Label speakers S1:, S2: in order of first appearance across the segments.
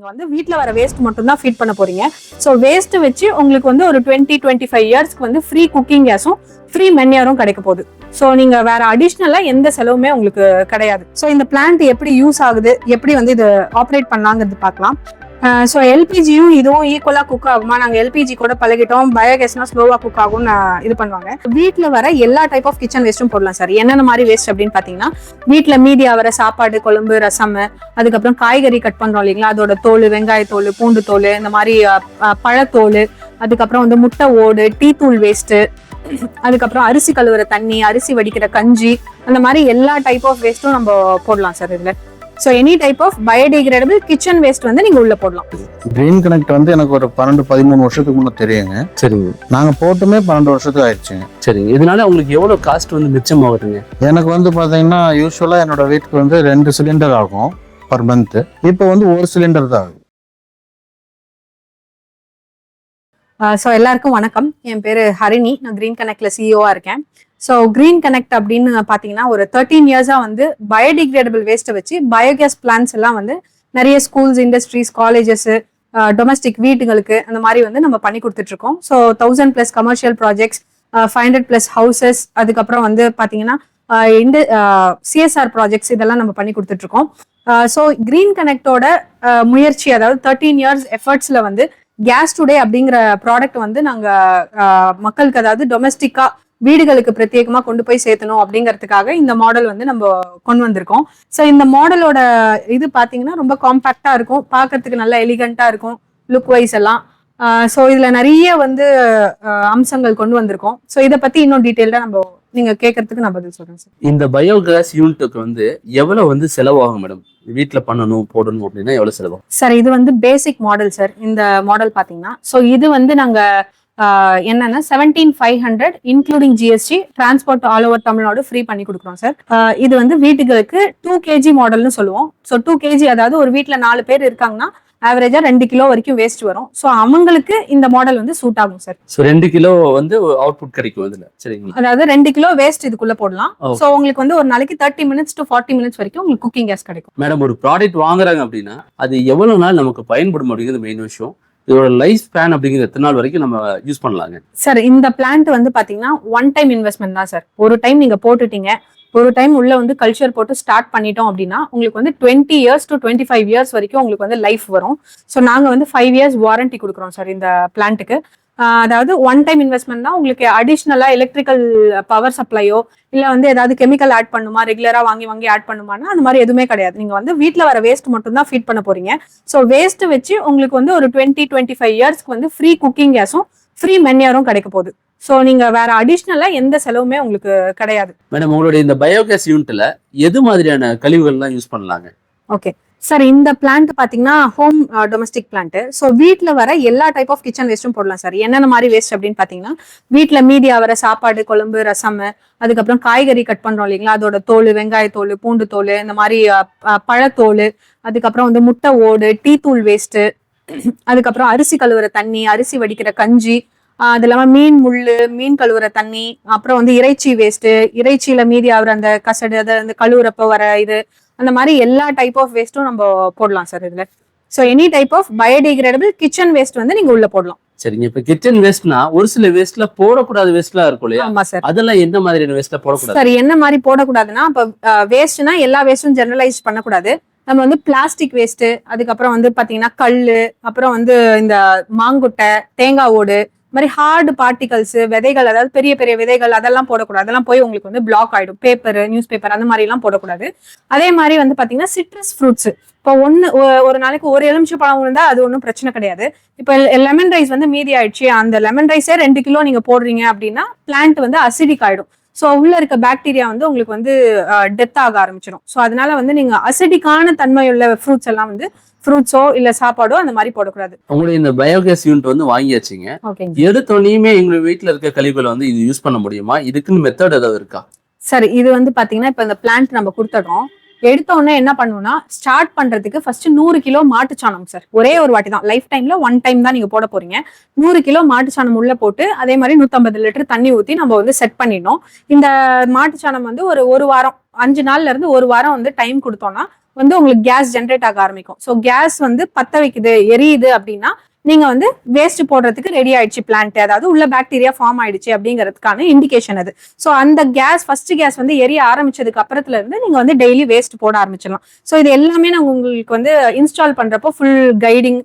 S1: நீங்க வந்து வீட்ல வர வேஸ்ட் மட்டும் தான் ஃபீட் பண்ண போறீங்க. ஸோ வேஸ்ட் வச்சு உங்களுக்கு வந்து ஒரு டுவெண்ட்டி டுவெண்ட்டி ஃபைவ் இயர்ஸ்க்கு வந்து ஃப்ரீ குக்கிங் கேஸும் ஃப்ரீ மென்யாரும் கிடைக்க போகுது. ஸோ நீங்க வேற அடிஷ்னலா எந்த செலவுமே உங்களுக்கு கிடையாது. ஸோ இந்த பிளான்ட் எப்படி யூஸ் ஆகுது எப்படி வந்து இது ஆப்ரேட் பண்ணலாங்கிறது பார்க்கலாம். ஸோ எல்பிஜியும் இதுவும் ஈக்குவலாக குக் ஆகுமா? நாங்கள் எல்பிஜி கூட பழகிட்டோம். பயோகேஸ்னா ஸ்லோவாக குக் ஆகும் இது பண்ணுவாங்க. வீட்டில் வர எல்லா டைப் ஆஃப் கிச்சன் வேஸ்ட்டும் போடலாம் சார் என்னென்ன மாதிரி வேஸ்ட் அப்படின்னு பார்த்தீங்கன்னா வீட்டில் மீதியாக வர சாப்பாடு குழம்பு ரசம் அதுக்கப்புறம் காய்கறி கட் பண்ணுறோம் இல்லைங்களா? அதோட தோல் வெங்காயத்தோல் பூண்டு தோல் இந்த மாதிரி பழத்தோல் அதுக்கப்புறம் வந்து முட்டை ஓடு டீ தூள் வேஸ்ட்டு அதுக்கப்புறம் அரிசி கழுவுற தண்ணி அரிசி வடிக்கிற கஞ்சி அந்த மாதிரி எல்லா டைப் ஆஃப் வேஸ்ட்டும் நம்ம போடலாம் சார் இதில். So any type of biodegradable kitchen waste வந்து நீங்கள் உள்ள போடலாம்.
S2: கிரீன் கனெக்ட் வந்து எனக்கு ஒரு பன்னெண்டு பதிமூணு வருஷத்துக்கு முன்னே தெரியுங்க.
S3: சரிங்க.
S2: நாங்கள் போட்டுமே பன்னெண்டு வருஷத்துக்கு ஆயிடுச்சுங்க
S3: சரிங்க. இதனால உங்களுக்கு எவ்வளவு காஸ்ட் வந்து மிச்சம் ஆகுதுங்க?
S2: எனக்கு வந்து பார்த்தீங்கன்னா யூஸ்வலாக என்னோட வீட்டுக்கு வந்து ரெண்டு சிலிண்டர் ஆகும் பர் மந்த் இப்போ வந்து ஒரு சிலிண்டர் தான் ஆகுது.
S1: ஸோ எல்லாருக்கும் வணக்கம். என் பேர் ஹரிணி. நான் கிரீன் கனெக்ட்ல சிஇஓவாக இருக்கேன். ஸோ கிரீன் கனெக்ட் அப்படின்னு பார்த்தீங்கன்னா ஒரு தேர்ட்டீன் இயர்ஸாக வந்து பயோடிகிரேடபிள் வேஸ்ட்டை வச்சு பயோகேஸ் பிளான்ஸ் எல்லாம் வந்து நிறைய ஸ்கூல்ஸ் இண்டஸ்ட்ரீஸ் காலேஜஸ்ஸு டொமஸ்டிக் வீட்டுகளுக்கு அந்த மாதிரி வந்து நம்ம பண்ணி கொடுத்துட்ருக்கோம் so thousand plus commercial projects five hundred plus houses அதுக்கப்புறம் வந்து பார்த்தீங்கன்னா இந்த சிஎஸ்ஆர் ப்ராஜெக்ட்ஸ் இதெல்லாம் நம்ம பண்ணி கொடுத்துட்ருக்கோம் ஸோ கிரீன் கனெக்டோட முயற்சி அதாவது தேர்ட்டீன் இயர்ஸ் எஃபர்ட்ஸ்ல வந்து கேஸ் டுடே அப்படிங்கிற ப்ராடக்ட் வந்து நாங்க மக்களுக்கு அதாவது டொமஸ்டிக்காக வீடுகளுக்கு பிரத்யேகமா கொண்டு போய் சேர்த்தணும் அப்படிங்கிறதுக்காக இந்த மாடல் வந்து நம்ம கொண்டு வந்திருக்கோம். ஸோ இந்த மாடலோட இது பாத்தீங்கன்னா ரொம்ப காம்பாக்டா இருக்கும். பார்க்கிறதுக்கு நல்லா எலிகண்டா இருக்கும் லுக் வைஸ் எல்லாம். ஸோ இதுல நிறைய வந்து அம்சங்கள் கொண்டு வந்திருக்கோம். ஸோ இதை பத்தி இன்னும் டீட்டெயில்டா நம்ம நீங்க கேட்கறதுக்கு நான் பதில் சொல்றேன் சார்
S3: இந்த பயோகேஸ் யூனிட்டுக்கு வந்து எவ்வளவு வந்து செலவாகும் மேடம் வீட்ல பண்ணணும் போடணும் அப்படின்னா எவ்வளவு செலவாகும்?
S1: சார் இது வந்து பேசிக் மாடல் சார் இந்த மாடல் பாத்தீங்கன்னா ஸோ இது வந்து நாங்க என்னன்னா seventeen five hundred including GST transport all over Tamil Nadu free பண்ணி கொடுக்குறோம் சார் இது வந்து வீட்டுகளுக்கு டூ கேஜி மாடல்னு சொல்லுவோம். ஸோ டூ கேஜி அதாவது ஒரு வீட்ல நாலு பேர் இருக்காங்கன்னா ஆவரேஜா ரெண்டு கிலோ வரைக்கும் வேஸ்ட் வரும். ஸோ அவங்களுக்கு இந்த மாடல் வந்து சூட் ஆகும் சார்
S3: ஸோ ரெண்டு கிலோ வந்து அவுட்புட் கிடைக்கும் இதுல சரிங்களா?
S1: அதாவது ரெண்டு கிலோ வேஸ்ட் இதுக்குள்ள போடலாம். ஸோ உங்களுக்கு வந்து ஒரு நாளைக்கு thirty minutes to forty minutes வரைக்கும் உங்களுக்கு குக்கிங் கேஸ் கிடைக்கும்.
S3: மேடம் ஒரு ப்ராடக்ட் வாங்குறாங்க அப்படின்னா அது எவ்வளவு நாள் நமக்கு பயன்படும் அப்படிங்கிறது மெயின் விஷயம். இதோட லைஃப் ஸ்பேன் அப்படிங்கிறது எத்தனை நாள் வரைக்கும் நம்ம யூஸ் பண்ணலாங்க.
S1: சார் இந்த பிளான்ட் வந்து பாத்தீங்கன்னா ஒன் டைம் இன்வெஸ்ட்மெண்ட் தான் சார். ஒரு டைம் நீங்க போட்டுட்டீங்க. ஒரு டைம் உள்ள வந்து கல்ச்சர் போட்டு ஸ்டார்ட் பண்ணிட்டோம் அப்படின்னா உங்களுக்கு வந்து twenty years to twenty five years வரைக்கும் உங்களுக்கு வந்து லைஃப் வரும். ஸோ நாங்க வந்து ஃபைவ் இயர்ஸ் வாரண்டி கொடுக்குறோம் சார் இந்த பிளான்ட்டுக்கு அதாவது ஒன் டைம் இன்வெஸ்ட்மெண்ட் தான் உங்களுக்கு அடிஷ்னலா எலக்ட்ரிக்கல் பவர் சப்ளையோ இல்ல வந்து ஏதாவது கெமிக்கல் ஆட் பண்ணுமா ரெகுலரா வாங்கி வாங்கி ஆட் பண்ணுமானா அந்த மாதிரி எதுவுமே கிடையாது. நீங்க வந்து வீட்ல வர வேஸ்ட் மட்டும் தான் ஃபீட் பண்ண போறீங்க. ஸோ வேஸ்ட் வச்சு உங்களுக்கு வந்து ஒரு டுவெண்ட்டி டுவெண்ட்டி ஃபைவ் இயர்ஸ்க்கு வந்து ஃப்ரீ குக்கிங் கேஸும் ஃப்ரீ மென்னியரும் கிடைக்க போகுது. ஸோ நீங்க வேற அடிஷ்னலா எந்த செலவுமே உங்களுக்கு கிடையாது.
S3: மேடம் உங்களுடைய இந்த பயோகேஸ் யூனிட்ல எது மாதிரியான கழிவுகள்லாம் யூஸ் பண்ணலாங்க?
S1: ஓகே சார் இந்த பிளான்ட் பாத்தீங்கன்னா ஹோம் டொமஸ்டிக் பிளான்ட் ஸோ வீட்டில் வர எல்லா டைப் ஆஃப் கிச்சன் வேஸ்ட்டும் போடலாம் சார் என்னென்ன மாதிரி வேஸ்ட் அப்படின்னு பாத்தீங்கன்னா வீட்டில் மீதி ஆகிற சாப்பாடு குழம்பு ரசம் அதுக்கப்புறம் காய்கறி கட் பண்றோம் இல்லைங்களா? அதோட தோல் வெங்காயத்தோல் பூண்டு தோல் இந்த மாதிரி uh, பழத்தோல் அதுக்கப்புறம் வந்து முட்டை ஓடு டீ தூள் வேஸ்ட்டு அதுக்கப்புறம் அரிசி கழுவுற தண்ணி அரிசி வடிக்கிற கஞ்சி அது இல்லாம மீன் முள் மீன் கழுவுற தண்ணி அப்புறம் வந்து இறைச்சி வேஸ்ட்டு இறைச்சியில மீதி ஆகிற அந்த கசடு அதை அந்த கழுவுறப்ப வர இது அந்த மாதிரி எல்லா டைப் ஆஃப் வேஸ்ட்டும் நம்ம போடலாம் சார் இதுல. So any type of biodegradable kitchen waste வந்து நீங்க உள்ள போடலாம்.
S3: சரிங்க. இப்ப கிச்சன் வேஸ்ட்னா ஒரு சில வேஸ்ட்ல போடக்கூடாத வேஸ்ட்லாம் இருக்கும் இல்லையா?
S1: ஆமா சார்
S3: அதெல்லாம் எந்த மாதிரியான வேஸ்ட்ல போடக்கூடாது?
S1: சார் என்ன மாதிரி போடக்கூடாதுன்னா இப்போ வேஸ்ட்னா எல்லா வேஸ்ட்டும் ஜெனரலைஸ் பண்ணக்கூடாது. நம்ம வந்து பிளாஸ்டிக் வேஸ்ட் அதுக்கப்புறம் வந்து பாத்தீங்கன்னா கல்லு அப்புறம் வந்து இந்த மாங்குட்டை தேங்காய் ஓடு மாதிரி ஹார்டு பார்ட்டிகல்ஸ் விதைகள் அதாவது பெரிய பெரிய விதைகள் அதெல்லாம் போடக்கூடாது. அதெல்லாம் போய் உங்களுக்கு வந்து பிளாக் ஆயிடும். பேப்பர் நியூஸ் பேப்பர் அந்த மாதிரி எல்லாம் போடக்கூடாது. அதே மாதிரி வந்து பாத்தீங்கன்னா சிட்ரஸ் ஃப்ரூட்ஸ் இப்போ ஒன்று ஒரு நாளைக்கு ஒரு எலுமிச்சு பழம் இருந்தால் அது ஒன்றும் பிரச்சனை கிடையாது. இப்போ லெமன் ரைஸ் வந்து மீதி ஆயிடுச்சு. அந்த லெமன் ரைஸே ரெண்டு கிலோ நீங்கள் போடுறீங்க அப்படின்னா பிளான்ட் வந்து அசிடிக் ஆகிடும் ஸோ உள்ள இருக்க பாக்டீரியா வந்து உங்களுக்கு வந்து டெத் ஆக ஆரம்பிச்சிடும் ஸோ அதனால வந்து நீங்க அசிடிக்கான தன்மையுள்ள ஃப்ரூட்ஸ் எல்லாம் வந்து ஃப்ரூட்ஸோ இல்ல சாப்பாடோ அந்த மாதிரி போடக்கூடாது.
S3: உங்களுடைய இந்த பயோகேஸ் யூனிட் வந்து வாங்கியாச்சுங்க. எடுத்தோடனேயுமே எங்க வீட்ல இருக்க கழிவுகளை வந்து இது யூஸ் பண்ண முடியுமா? இதுக்குன்னு மெத்தட் ஏதாவது இருக்கா?
S1: சரி இது வந்து பாத்தீங்கன்னா இப்போ இந்த பிளான்ட் நம்ம கொடுத்துட்டோம் எடுத்த உடனே என்ன பண்ணுவோம்னா ஸ்டார்ட் பண்றதுக்கு ஃபர்ஸ்ட் நூறு கிலோ மாட்டுச்சாணம் சார் ஒரே ஒரு வாட்டி தான். லைஃப் டைம்ல ஒன் டைம் தான் நீங்க போட போறீங்க. நூறு கிலோ மாட்டுச்சாணம் உள்ள போட்டு அதே மாதிரி நூத்தம்பது லிட்டர் தண்ணி ஊத்தி நம்ம வந்து செட் பண்ணிடணும். இந்த மாட்டுச்சாணம் வந்து ஒரு ஒரு வாரம் அஞ்சு நாள்ல இருந்து ஒரு வாரம் வந்து டைம் கொடுத்தோம்னா வந்து உங்களுக்கு கேஸ் ஜென்ரேட் ஆக ஆரம்பிக்கும். ஸோ கேஸ் வந்து பத்த வைக்குது எரியுது அப்படின்னா நீங்க வந்து வேஸ்ட் போடுறதுக்கு ரெடி ஆயிடுச்சு பிளான்ட் அதாவது உள்ள பாக்டீரியா ஃபார்ம் ஆயிடுச்சு அப்படிங்கிறதுக்கான இண்டிகேஷன் அது. ஸோ அந்த கேஸ் ஃபர்ஸ்ட் கேஸ் வந்து எரிய ஆரம்பிச்சதுக்கு அப்புறத்துல இருந்து நீங்க வந்து டெய்லி வேஸ்ட் போட ஆரம்பிச்சிடலாம். ஸோ இது எல்லாமே நாங்கள் உங்களுக்கு வந்து இன்ஸ்டால் பண்றப்போ ஃபுல் கைடிங்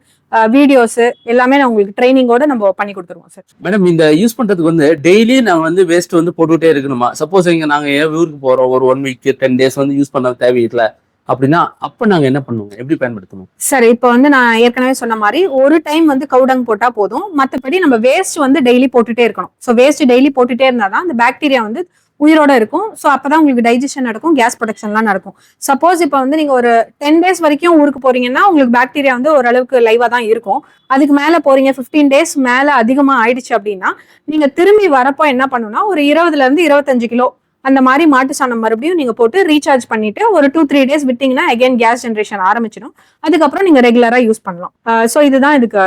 S1: வீடியோஸ் எல்லாமே நான் உங்களுக்கு ட்ரைனிங்கோட நம்ம பண்ணி கொடுத்துருவோம் சார்
S3: மேடம் இந்த யூஸ் பண்றதுக்கு வந்து டெய்லி நாங்க வந்து வேஸ்ட் வந்து போட்டுக்கிட்டே இருக்கணுமா? சப்போஸ் இங்க நாங்க ஏன் ஊருக்கு போறோம் ஒரு ஒன் வீக் டென் டேஸ் வந்து யூஸ் பண்ண தேவையில்லை. அப்படின்னா அப்ப நாங்க என்ன பண்ணுவோம் எப்படி பயன்படுத்தணும்?
S1: சரி இப்போ வந்து நான் ஏற்கனவே சொன்ன மாதிரி ஒரு டைம் வந்து கவுடங் போட்டா போதும். மற்றபடி நம்ம வேஸ்ட் வந்து டெய்லி போட்டுட்டே இருக்கணும். ஸோ வேஸ்ட் டெய்லி போட்டுட்டே இருந்தாதான் அந்த பாக்டீரியா வந்து உயிரோட இருக்கும். ஸோ அப்பதான் உங்களுக்கு டைஜஷன் நடக்கும் கேஸ் ப்ரொடக்ஷன்லாம் நடக்கும். சப்போஸ் இப்போ வந்து நீங்க ஒரு டென் டேஸ் வரைக்கும் ஊருக்கு போறீங்கன்னா உங்களுக்கு பாக்டீரியா வந்து ஓரளவுக்கு லைவா தான் இருக்கும். அதுக்கு மேல போறீங்க 15 டேஸ் மேல அதிகமா ஆயிடுச்சு அப்படின்னா நீங்க திரும்பி வரப்போ என்ன பண்ணணும்னா ஒரு இருபதுல இருந்து இருபத்தஞ்சு கிலோ அந்த மாதிரி மாட்டு சாணம் மறுபடியும் நீங்க போட்டு ரீசார்ஜ் பண்ணிட்டு ஒரு டூ த்ரீ டேஸ் விட்டீங்கன்னா அகைன் கேஸ் ஜென்ரேஷன் ஆரம்பிச்சிடும். அதுக்கப்புறம் நீங்க ரெகுலரா யூஸ் பண்ணலாம். ஸோ இதுதான் இதுக்கு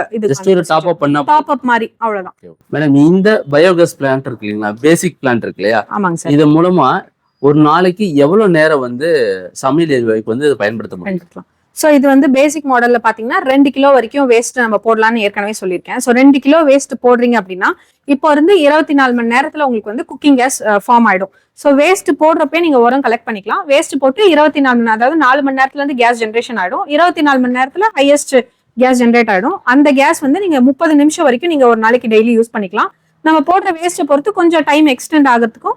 S3: ஒரு டாப்
S1: இது
S3: அப் பண்ணா
S1: டாப் அப் மாதிரி அவ்வளவுதான்.
S3: மேடம் இந்த பயோகேஸ் பிளான்ட் இருக்கு இல்லைங்களா? பேசிக் பிளான்ட் இருக்கு இல்லையா?
S1: ஆமாங்க சார்.
S3: இது மூலமா ஒரு நாளைக்கு எவ்வளவு நேரம் வந்து சமையல் எரிவாயுக்கு வந்து இதை பயன்படுத்த முடியும்?
S1: ஸோ இது வந்து பேசிக் மாடல்ல பாத்தீங்கன்னா ரெண்டு கிலோ வரைக்கும் வேஸ்ட் நம்ம போடலாம்னு ஏற்கனவே சொல்லியிருக்கேன். ஸோ ரெண்டு கிலோ வேஸ்ட் போடுறீங்க அப்படின்னா இப்போ இருந்து இருபத்தி நாலு மணி நேரத்துல உங்களுக்கு வந்து குக்கிங் கேஸ் ஃபார்ம் ஆயிடும். ஸோ வேஸ்ட் போடுறப்பே நீங்கள் உரம் கலெக்ட் பண்ணிக்கலாம். வேஸ்ட் போட்டு இருபத்தி நாலு மணி அதாவது நாலு மணி நேரத்துலேருந்து கேஸ் ஜென்ரேஷன் ஆயிடும். இருபத்தி நாலு மணி நேரத்தில் ஹையஸ்ட் கேஸ் ஜென்ரேட் ஆயிடும். அந்த கேஸ் வந்து நீங்கள் முப்பது நிமிஷம் வரைக்கும் நீங்கள் ஒரு நாளைக்கு டெய்லி யூஸ் பண்ணிக்கலாம். நம்ம போடுற வேஸ்ட்டை பொறுத்து கொஞ்சம் டைம் எக்ஸ்டெண்ட் ஆகிறதுக்கும்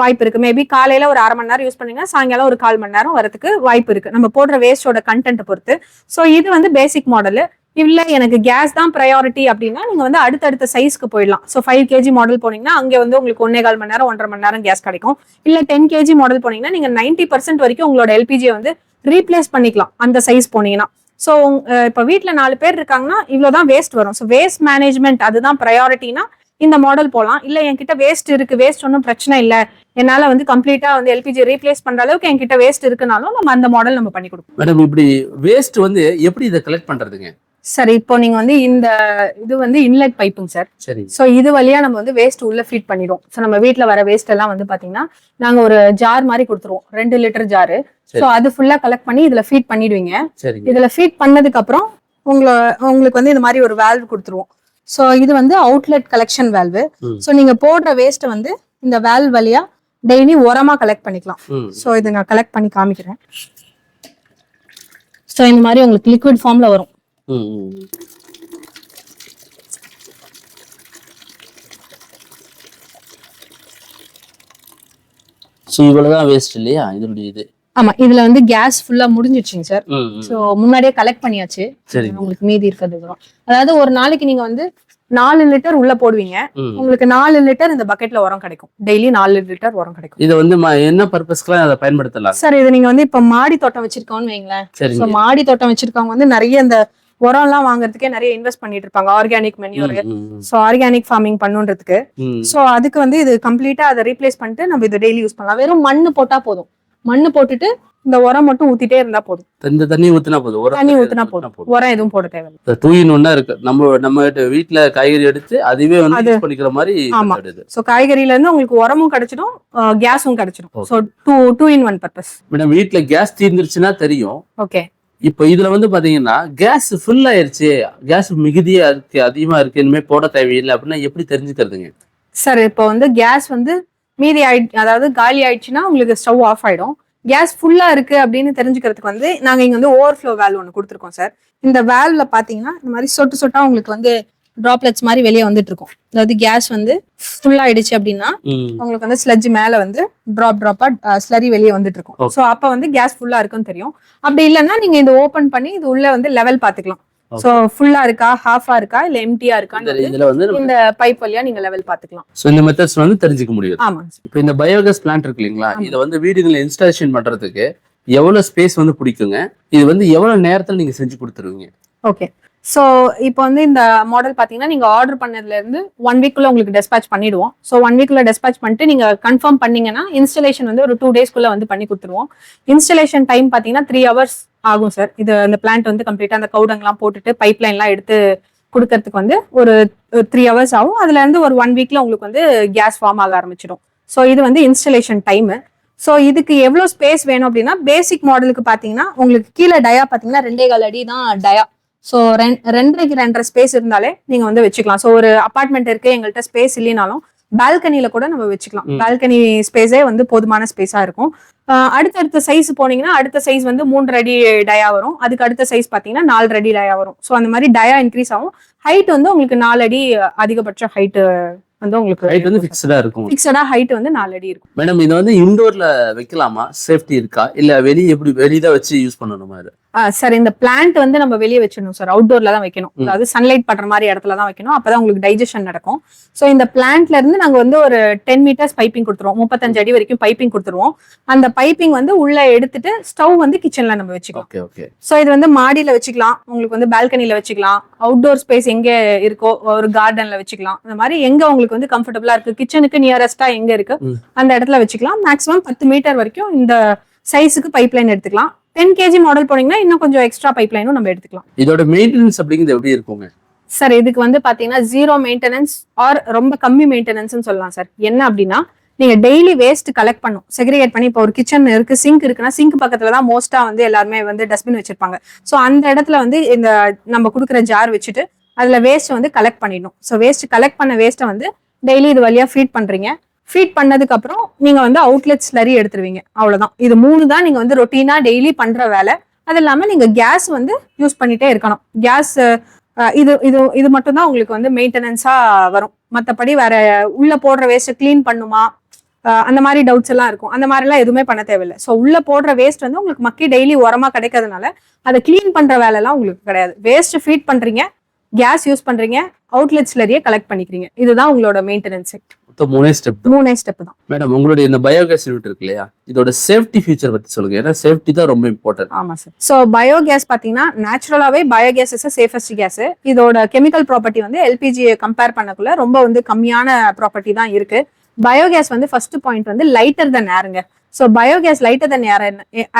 S1: வாய்ப்பு இருக்குது மேபி காலையில் ஒரு அரை மணி நேரம் யூஸ் பண்ணுங்க. சாயங்காலம் ஒரு கால் மணி நேரம் வரதுக்கு வாய்ப்பு இருக்குது நம்ம போடுற வேஸ்ட்டோட கண்டென்ட்டை பொறுத்து. ஸோ இது வந்து பேசிக் மாடலு இல்லை எனக்கு கேஸ் தான் ப்ரையாரிட்டி அப்படின்னா நீங்கள் வந்து அடுத்தடுத்த சைஸ்க்கு போயிடலாம். ஸோ ஃபைவ் கேஜி மாடல் போனீங்கன்னா அங்கே வந்து உங்களுக்கு ஒன்றே கால் மணி நேரம் ஒன்றரை மணி நேரம் கேஸ் கிடைக்கும். இல்லை டென் கேஜி மாடல் போனீங்கன்னா நீங்கள் நைன்டி பர்சன்ட் வரைக்கும் உங்களோட எல்பிஜியை வந்து ரீப்ளேஸ் பண்ணிக்கலாம் அந்த சைஸ் போனீங்கன்னா. ஸோ இப்போ வீட்டில் நாலு பேர் இருக்காங்கன்னா இவ்வளோதான் வேஸ்ட் வரும். ஸோ வேஸ்ட் மேனேஜ்மெண்ட் அதுதான் ப்ரையாரிட்டினா இந்த மாடல் போகலாம் இல்லை என்கிட்ட வேஸ்ட் இருக்கு வேஸ்ட் ஒன்றும் பிரச்சனை இல்லை. என்னால் வந்து கம்ப்ளீட்டாக வந்து எல்பிஜி ரீப்ளேஸ் பண்ணுற அளவுக்கு என்கிட்ட வேஸ்ட் இருக்குனாலும் நம்ம அந்த மாடல் நம்ம பண்ணி கொடுப்போம்
S3: மேடம் இப்படி வேஸ்ட் வந்து எப்படி இதை கலெக்ட் பண்ணுறதுங்க
S1: சரி இப்போ நீங்க வந்து இந்த இது வந்து இன்லெட் பைப்புங்க சார்
S3: சரி.
S1: ஸோ இது வழியா நம்ம வந்து வேஸ்ட் உள்ள ஃபீட் பண்ணிடுவோம் ஸோ நம்ம வீட்ல வர வேஸ்ட் எல்லாம் வந்து பாத்தீங்கன்னா நாங்க ஒரு ஜார் மாதிரி கொடுத்துருவோம். ரெண்டு லிட்டர் ஜாரு. ஸோ அது ஃபுல்லா கலெக்ட் பண்ணி இதுல ஃபீட் பண்ணிடுவீங்க. இதுல ஃபீட் பண்ணதுக்கு அப்புறம் உங்களை உங்களுக்கு வந்து இந்த மாதிரி ஒரு வேல்வ் கொடுத்துருவோம். ஸோ இது வந்து அவுட்லெட் கலெக்ஷன் வேல்வு. ஸோ நீங்க போடுற வேஸ்ட்டை வந்து இந்த வேல்வ் வழியா டெய்லி உரமா கலெக்ட் பண்ணிக்கலாம். ஸோ இது நான் கலெக்ட் பண்ணி காமிக்கிறேன். ஸோ இந்த மாதிரி உங்களுக்கு லிக்விட் ஃபார்ம்ல வரும்.
S3: ஸோ இவ்வளவுதான் வேஸ்ட் இல்லையா? இதனுடைய இது.
S1: ஆமா இதுல வந்து கேஸ் ஃபுல்லா முடிஞ்சிடுச்சுங்க சார். ஸோ முன்னாடியே கலெக்ட் பண்ணியாச்சு. உங்களுக்கு மீதி இருக்கிறது அதாவது ஒரு நாளைக்கு நீங்க வந்து நாலு லிட்டர் உள்ள போடுவீங்க. உங்களுக்கு நாலு லிட்டர் இந்த பக்கெட்ல உரம் கிடைக்கும். டெய்லி நாலு லிட்டர் உரம் கிடைக்கும்.
S3: இதை வந்து என்ன பர்பஸ்க்குலாம் அதை பயன்படுத்தலாம்?
S1: சார் இது நீங்க வந்து இப்ப மாடி தோட்டம் வச்சிருக்கோம்னு வைங்களேன். மாடி தோட்டம் வச்சிருக்கவங்க வந்து நிறைய இந்த உரம் எல்லாம் வாங்குறதுக்கே நிறைய இன்வெஸ்ட் பண்ணிட்டு இருப்பாங்க. Organic manure so organic farming பண்ணுன்றதுக்கு. So அதுக்கு வந்து இது கம்ப்ளீட்டா அதை ரீப்ளேஸ் பண்ணிட்டு நம்ம இது டெய்லி யூஸ் பண்ணலாம். வெறும் மண்ணு போட்டா போதும். மண்ணு போட்டுட்டு இந்த உரம் மட்டும் ஊத்திட்டே இருந்தா போதும்.
S3: இந்த தண்ணி ஊத்துனா போதும். உரம்
S1: தண்ணி ஊத்துனா போதும். உரம் எதுவும் போட தேவையில்லை.
S3: டூ இன் ஒன்னா இருக்கு. நம்ம நம்ம வீட்டுல காய்கறி எடுத்து அதுவே வந்து யூஸ் பண்ணிக்கிற மாதிரி
S1: ஆமா. ஸோ காய்கறியில இருந்து உங்களுக்கு உரமும் கிடைச்சிடும் கேஸும் கிடைச்சிடும். So two two in one purpose
S3: madam வீட்டுல கேஸ் தீர்ந்துருச்சுன்னா தெரியும்.
S1: ஓகே
S3: இப்போ இதுல வந்து பாத்தீங்கன்னா கேஸ் ஃபுல் ஆயிருச்சு. கேஸ் மிகுதியா இருக்கு அதிகமா இருக்கு இனிமே போட தேவையில்லை அப்படின்னா எப்படி தெரிஞ்சுக்கிறதுங்க?
S1: சார் இப்போ வந்து கேஸ் வந்து மீதி ஆயி அதாவது காலி ஆயிடுச்சுன்னா உங்களுக்கு ஸ்டவ் ஆஃப் ஆயிடும். கேஸ் ஃபுல்லா இருக்கு அப்படின்னு தெரிஞ்சுக்கிறதுக்கு வந்து நாங்க இங்க வந்து ஓவர்ஃப்ளோ வேல்வ் ஒன்று கொடுத்துருக்கோம் சார் இந்த வேல்வ்ல பாத்தீங்கன்னா இந்த மாதிரி சொட்டு சொட்டா உங்களுக்கு வந்து ட்ராப்லெட்ஸ் மாதிரி வெளியே வந்துட்டு இருக்கும் அதாவது கேஸ் வந்து ஃபுல் ஆயிடுச்சு அப்படின்னா. உங்களுக்கு வந்து ஸ்லட்ஜ் மேல வந்து டிராப் டிராப்பா ஸ்லரி வெளியே வந்துட்டு இருக்கும். ஸோ அப்ப வந்து கேஸ் ஃபுல்லா இருக்குன்னு தெரியும். அப்படி இல்லைன்னா நீங்க இது ஓபன் பண்ணி இது உள்ள வந்து லெவல் பாத்துக்கலாம். ஸோ ஃபுல்லா இருக்கா ஹாஃபா இருக்கா இல்ல எம்டியா
S3: இந்த
S1: இருக்கான்னு
S3: இதுல வந்து
S1: இந்த பைப் வழியா நீங்க லெவல் பாத்துக்கலாம்
S3: ஸோ இந்த மெத்தட்ஸ் வந்து தெரிஞ்சுக்க முடியும்.
S1: ஆமாங்க
S3: இப்போ இந்த பயோகேஸ் பிளான்ட் இருக்கு இல்லைங்களா
S1: ஆமா.
S3: இதை வந்து வீடுகளில் இன்ஸ்டாலேஷன் பண்றதுக்கு எவ்வளவு ஸ்பேஸ் வந்து பிடிக்குங்க? இது வந்து எவ்வளவு நேரத்துல நீங்க செஞ்சு கொடுத்துருவீங்க?
S1: ஓகே ஸோ இப்போ வந்து இந்த மாடல் பார்த்தீங்கன்னா நீங்கள் ஆர்டர் பண்ணதுலேருந்து ஒன் வீக்குள்ளே உங்களுக்கு டெஸ்பேச் பண்ணிடுவோம். ஸோ ஒன் வீக்குள்ள டெஸ்பேச் பண்ணிட்டு நீங்கள் கன்ஃபார்ம் பண்ணீங்கன்னா இன்ஸ்டலேஷன் வந்து ஒரு டூ டேஸ்க்குள்ளே வந்து பண்ணி கொடுத்துருவோம். இன்ஸ்டலேஷன் டைம் பார்த்தீங்கன்னா த்ரீ ஹவர்ஸ் ஆகும் சார் இது அந்த பிளான்ட் வந்து கம்ப்ளீட்டாக அந்த கவுடங்கெலாம் போட்டுட்டு பைப் லைன்லாம் எடுத்து கொடுக்கறதுக்கு வந்து ஒரு த்ரீ ஹவர்ஸ் ஆகும். அதுலேருந்து ஒரு ஒன் வீக்கில் உங்களுக்கு வந்து கேஸ் ஃபார்ம் ஆக ஆரம்பிச்சிடும். ஸோ இது வந்து இன்ஸ்டலேஷன் டைமு ஸோ இதுக்கு எவ்வளோ ஸ்பேஸ் வேணும் அப்படின்னா பேசிக் மாடலுக்கு பார்த்தீங்கன்னா உங்களுக்கு கீழே டயா பார்த்தீங்கன்னா ரெண்டே கால் அடி தான் டயா ஸோ ரெண் ரெண்டரைக்கு ரெண்டரை ஸ்பேஸ் இருந்தாலே நீங்கள் வந்து வச்சுக்கலாம். ஸோ ஒரு அப்பார்ட்மெண்ட் இருக்கு எங்கள்கிட்ட ஸ்பேஸ் இல்லைனாலும் பால்கனியில கூட நம்ம வச்சுக்கலாம். பால்கனி ஸ்பேஸே வந்து போதுமான ஸ்பேஸா இருக்கும். அடுத்தடுத்த சைஸ் போனீங்கன்னா அடுத்த சைஸ் வந்து மூன்று அடி டயா வரும். அதுக்கு அடுத்த சைஸ் பாத்தீங்கன்னா நாலு அடி டயா வரும். ஸோ அந்த மாதிரி டயா இன்க்ரீஸ் ஆகும். ஹைட் வந்து உங்களுக்கு நாலு அடி அதிகபட்ச ஹைட் வந்து உங்களுக்கு
S3: ஹைட் வந்து ஃபிக்ஸ்டா இருக்கும்.
S1: ஃபிக்ஸடா ஹைட் வந்து நாலு அடி இருக்கும்.
S3: மேடம் இது வந்து இண்டோர்ல வைக்கலாமா? சேஃப்டி இருக்கா? இல்ல வெளியே எப்படி வெளியே வச்சு யூஸ் பண்ணணுமா இது?
S1: சார் இந்த பிளான்ட் வந்து நம்ம வெளியே வச்சிடணும் சார். அவுட்டோர்ல தான் வைக்கணும். அதாவது சன்லைட் படுற மாதிரி இடத்துல தான் வைக்கணும். அப்பதான் உங்களுக்கு டைஜஷன் நடக்கும். ஸோ இந்த பிளான்ட்ல இருந்து நாங்க வந்து ஒரு டென் மீட்டர்ஸ் பைப்பிங் கொடுத்துருவோம். முப்பத்தஞ்சு அடி வரைக்கும் பைப்பிங் கொடுத்துருவோம். அந்த பைப்பிங் வந்து உள்ள எடுத்துட்டு ஸ்டவ் வந்து கிச்சன்ல நம்ம வச்சுக்கலாம். ஸோ இது வந்து மாடியில வச்சுக்கலாம். உங்களுக்கு வந்து பால்கனில வச்சுக்கலாம். அவுட்டோர் ஸ்பேஸ் எங்க இருக்கோ ஒரு கார்டன்ல வச்சுக்கலாம். அந்த மாதிரி எங்க உங்களுக்கு வந்து கம்ஃபர்டபுளா இருக்கு? கிச்சனுக்கு நியரஸ்டா எங்க இருக்கு. அந்த இடத்துல வச்சுக்கலாம். மேக்ஸிமம் பத்து மீட்டர் வரைக்கும் இந்த சைஸுக்கு பைப் லைன் எடுத்துக்கலாம். டென் கேஜி மாடல் போனீங்கன்னா இன்னும் கொஞ்சம் எக்ஸ்ட்ரா பைப் லைனும் நம்ம எடுத்துக்கலாம்.
S3: இதோட மெயின்டெனன்ஸ் அப்படிங்கிறது எப்படி இருக்குங்க?
S1: சார் இதுக்கு வந்து பாத்தீங்கன்னா ஜீரோ மெயின்டெனன்ஸ் ஆர் ரொம்ப கம்மி மெயின்டெனன்ஸ்னு சொல்லலாம் சார் என்ன அப்படின்னா நீங்க டெய்லி வேஸ்ட் கலெக்ட் பண்ணும். செக்ரிகேட் பண்ணி இப்போ ஒரு கிச்சன் இருக்கு சிங்க் இருக்குன்னா சிங்க் பக்கத்துல தான் மோஸ்டா வந்து எல்லாருமே வந்து டஸ்ட்பின் வச்சிருப்பாங்க. ஸோ அந்த இடத்துல வந்து இந்த நம்ம கொடுக்குற ஜார் வச்சுட்டு அதுல வேஸ்ட் வந்து கலெக்ட் பண்ணிடணும். ஸோ வேஸ்ட் கலெக்ட் பண்ண வேஸ்ட்டை வந்து டெய்லி இது வழியா ஃபீட் பண்றீங்க. ஃபீட் பண்ணதுக்கு அப்புறம் நீங்க வந்து அவுட்லெட் ஸ்லரி எடுத்துருவீங்க. அவ்வளவுதான். இது மூணு தான் நீங்க வந்து ரொட்டீனா டெய்லி பண்ற வேலை. அது இல்லாம நீங்க கேஸ் வந்து யூஸ் பண்ணிட்டே இருக்கணும். கேஸ் இது இது இது மட்டும் தான் உங்களுக்கு வந்து மெயின்டெனன்ஸா வரும். மற்றபடி வேற உள்ள போடுற வேஸ்ட் க்ளீன் பண்ணுமா? அந்த மாதிரி டவுட்ஸ் எல்லாம் இருக்கும். அந்த மாதிரிலாம் எதுவுமே பண்ண தேவையில்லை. ஸோ உள்ள போடுற வேஸ்ட் வந்து உங்களுக்கு மக்கி டெய்லி உரமா கிடைக்கிறதுனால அதை க்ளீன் பண்ற வேலைலாம் உங்களுக்கு கிடையாது. வேஸ்ட் ஃபீட் பண்றீங்க கேஸ் யூஸ் பண்றீங்க அவுட்லெட் ஸ்லரியை கலெக்ட் பண்ணிக்கிறீங்க. இதுதான் உங்களோட மெயின்டெனன்ஸ்
S3: மொத்தம் மூணே ஸ்டெப்
S1: மூணே ஸ்டெப் தான்.
S3: மேடம் உங்களுடைய இந்த பயோகேஸ் யூனிட் இருக்கு இல்லையா? இதோட சேஃப்டி ஃபீச்சர் பத்தி சொல்லுங்க. ஏன்னா சேஃப்டி தான் ரொம்ப இம்பார்ட்டன்ட்
S1: ஆமா சார் ஸோ பயோகேஸ் பார்த்தீங்கன்னா நேச்சுரலாகவே பயோகேஸ் இஸ் சேஃபஸ்ட் கேஸ் இதோட கெமிக்கல் ப்ராப்பர்ட்டி வந்து எல்பிஜி கம்பேர் பண்ணக்குள்ள ரொம்ப வந்து கம்மியான ப்ராப்பர்ட்டி தான் இருக்கு. பயோகேஸ் வந்து ஃபர்ஸ்ட் பாயிண்ட் வந்து lighter than ஏருங்க so biogas lighter than air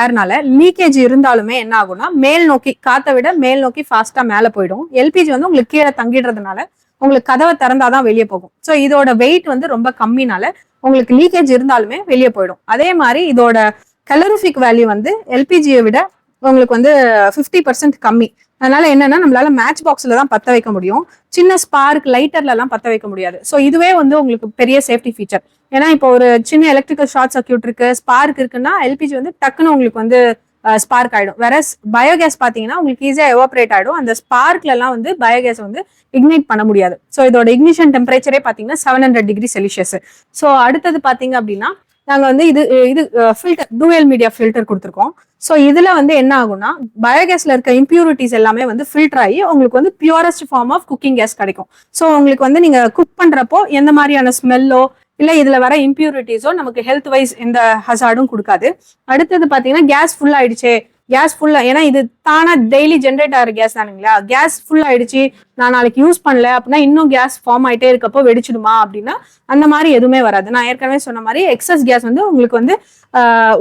S1: ஏறனால leakage இருந்தாலுமே என்ன ஆகும்னா மேல் நோக்கி காற்றை விட மேல் நோக்கி ஃபாஸ்ட்டாக மேலே போயிடும். எல்பிஜி வந்து உங்களுக்கு கீழே தங்கிடுறதுனால உங்களுக்கு கதவை திறந்தாதான் வெளியே போகும். ஸோ இதோட வெயிட் வந்து ரொம்ப கம்மினால உங்களுக்கு லீக்கேஜ் இருந்தாலுமே வெளியே போயிடும். அதே மாதிரி இதோட கலரிஃபிக் வேல்யூ வந்து எல்பிஜியை விட உங்களுக்கு வந்து ஃபிஃப்டி பர்சன்ட் கம்மி. அதனால என்னன்னா நம்மளால மேட்ச் பாக்ஸ்ல தான் பத்த வைக்க முடியும். சின்ன ஸ்பார்க் லைட்டர்ல எல்லாம் பத்த வைக்க முடியாது. ஸோ இதுவே வந்து உங்களுக்கு பெரிய சேஃப்டி ஃபீச்சர் ஏன்னா இப்போ ஒரு சின்ன எலக்ட்ரிக்கல் ஷார்ட் சர்க்யூட் இருக்கு ஸ்பார்க் இருக்குன்னா எல்பிஜி வந்து டக்குன்னு உங்களுக்கு வந்து ஸ்பார்க் ஆகிடும் வேற பயோகேஸ் பார்த்தீங்கன்னா உங்களுக்கு ஈஸியாக எவாப்ரேட் ஆகிடும் அந்த ஸ்பார்க்லலாம் வந்து பயோகேஸ் வந்து இக்னைட் பண்ண முடியாது. ஸோ இதோட இக்னிஷன் டெம்பரேச்சரே பார்த்தீங்கன்னா seven hundred degree Celsius so அடுத்தது பார்த்தீங்க அப்படின்னா நாங்கள் வந்து இது இது ஃபில்டர் டூயல் மீடியா ஃபில்டர் கொடுத்துருக்கோம். ஸோ இதில் வந்து என்ன ஆகும்னா பயோகேஸில் இருக்க இம்ப்யூரிட்டிஸ் எல்லாமே வந்து ஃபில்டர் ஆகி உங்களுக்கு வந்து purest form of cooking gas கிடைக்கும். ஸோ உங்களுக்கு வந்து நீங்கள் குக் பண்ணுறப்போ எந்த மாதிரியான ஸ்மெல்லோ இல்லை இதில் வர இம்ப்யூரிட்டிஸோ நமக்கு ஹெல்த் வைஸ் எந்த ஹசார்டும் கொடுக்காது. அடுத்தது பார்த்தீங்கன்னா கேஸ் ஃபுல் ஆயிடுச்சு. கேஸ் ஃபுல்லாக ஏன்னா இது தானாக டெய்லி ஜென்ரேட் ஆகிற கேஸ் தானுங்களா? கேஸ் ஃபுல் ஆயிடுச்சு. நான் நாளைக்கு யூஸ் பண்ணல அப்படின்னா இன்னும் கேஸ் ஃபார்ம் ஆகிட்டே இருக்கப்போ வெடிச்சிடுமா அப்படின்னா அந்த மாதிரி எதுவுமே வராது. நான் ஏற்கனவே சொன்ன மாதிரி எக்ஸஸ் கேஸ் வந்து உங்களுக்கு வந்து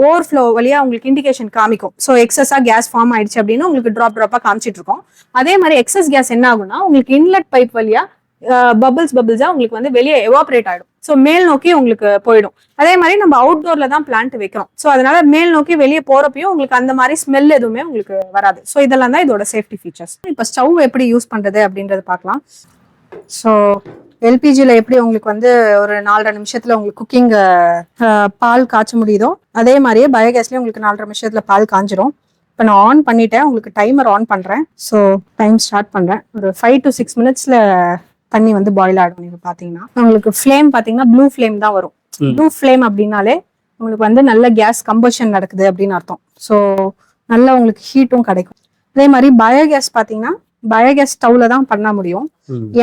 S1: ஓவர் ஃப்ளோ வழியாக உங்களுக்கு இண்டிகேஷன் காமிக்கும். ஸோ எக்ஸஸாக கேஸ் ஃபார்ம் ஆயிடுச்சு அப்படின்னு உங்களுக்கு ட்ராப் ட்ராப்பாக காமிச்சிட்டு இருக்கோம். அதே மாதிரி எக்ஸஸ் கேஸ் என்ன ஆகும்னா உங்களுக்கு இன்லெட் பைப் வழியாக பபிள்ஸ் பபிள்ஸாக உங்களுக்கு வந்து வெளியே எவாப்ரேட் ஆகிடும் ஸோ மேல் நோக்கி உங்களுக்கு போயிடும். அதே மாதிரி நம்ம அவுட்டோரில் தான் பிளான்ட் வைக்கிறோம். ஸோ அதனால மேல் நோக்கி வெளியே போகிறப்பையும் உங்களுக்கு அந்த மாதிரி ஸ்மெல் எதுவுமே உங்களுக்கு வராது. ஸோ இதெல்லாம் தான் இதோட சேஃப்டி ஃபீச்சர்ஸ் இப்போ ஸ்டவ் எப்படி யூஸ் பண்ணுறது அப்படின்றத பார்க்கலாம். ஸோ எல்பிஜியில் எப்படி உங்களுக்கு வந்து ஒரு நாலரை நிமிஷத்தில் உங்களுக்கு குக்கிங் பால் காய்ச்ச முடியுதோ அதே மாதிரியே பயோகேஸ்லேயும் உங்களுக்கு நாலரை நிமிஷத்தில் பால் காஞ்சிரும். இப்போ நான் ஆன் பண்ணிட்டேன். உங்களுக்கு டைமர் ஆன் பண்ணுறேன் ஸோ டைம் ஸ்டார்ட் பண்ணுறேன் ஒரு ஃபைவ் டு சிக்ஸ் மினிட்ஸில் தண்ணி வந்து பாயில் ஆகும் நீங்க பாத்தீங்கன்னா உங்களுக்கு ஃப்ளேம் பாத்தீங்கன்னா ப்ளூ ஃப்ளேம் தான் வரும். ப்ளூ ஃப்ளேம் அப்படின்னாலே உங்களுக்கு வந்து நல்ல கேஸ் கம்பஷன் நடக்குது அப்படின்னு அர்த்தம். ஸோ நல்ல உங்களுக்கு ஹீட்டும் கிடைக்கும். அதே மாதிரி பயோகேஸ் பாத்தீங்கன்னா பயோகேஸ் ஸ்டவ்ல தான் பண்ண முடியும்.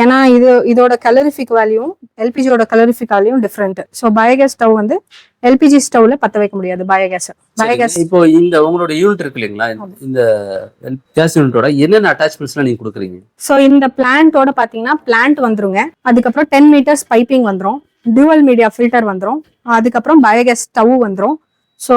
S1: ஏன்னா இது இதோட கலரிஃபிக் வேல்யூவும் எல்பிஜியோட கலரிஃபிக் வேல்யூவும் டிஃப்ரெண்ட் ஸோ பயோகேஸ் ஸ்டவ் வந்து எல்பிஜி ஸ்டவ்ல பத்த வைக்க முடியாது பயோகேஸ். பயோகேஸ்
S3: இப்போ இந்த உங்களோட யூனிட் இருக்கு இல்லைங்களா? இந்த கேஸ் யூனிட்டோட என்னென்ன அட்டாச்மெண்ட்ஸ்லாம் நீங்க கொடுக்குறீங்க?
S1: ஸோ இந்த பிளான்ட்டோட பார்த்தீங்கன்னா பிளான்ட் வந்துருங்க. அதுக்கப்புறம் டென் மீட்டர்ஸ் பைப்பிங் வந்துரும். டியூவல் மீடியா ஃபில்டர் வந்துரும். அதுக்கப்புறம் பயோகேஸ் ஸ்டவ் வந்துரும். ஸோ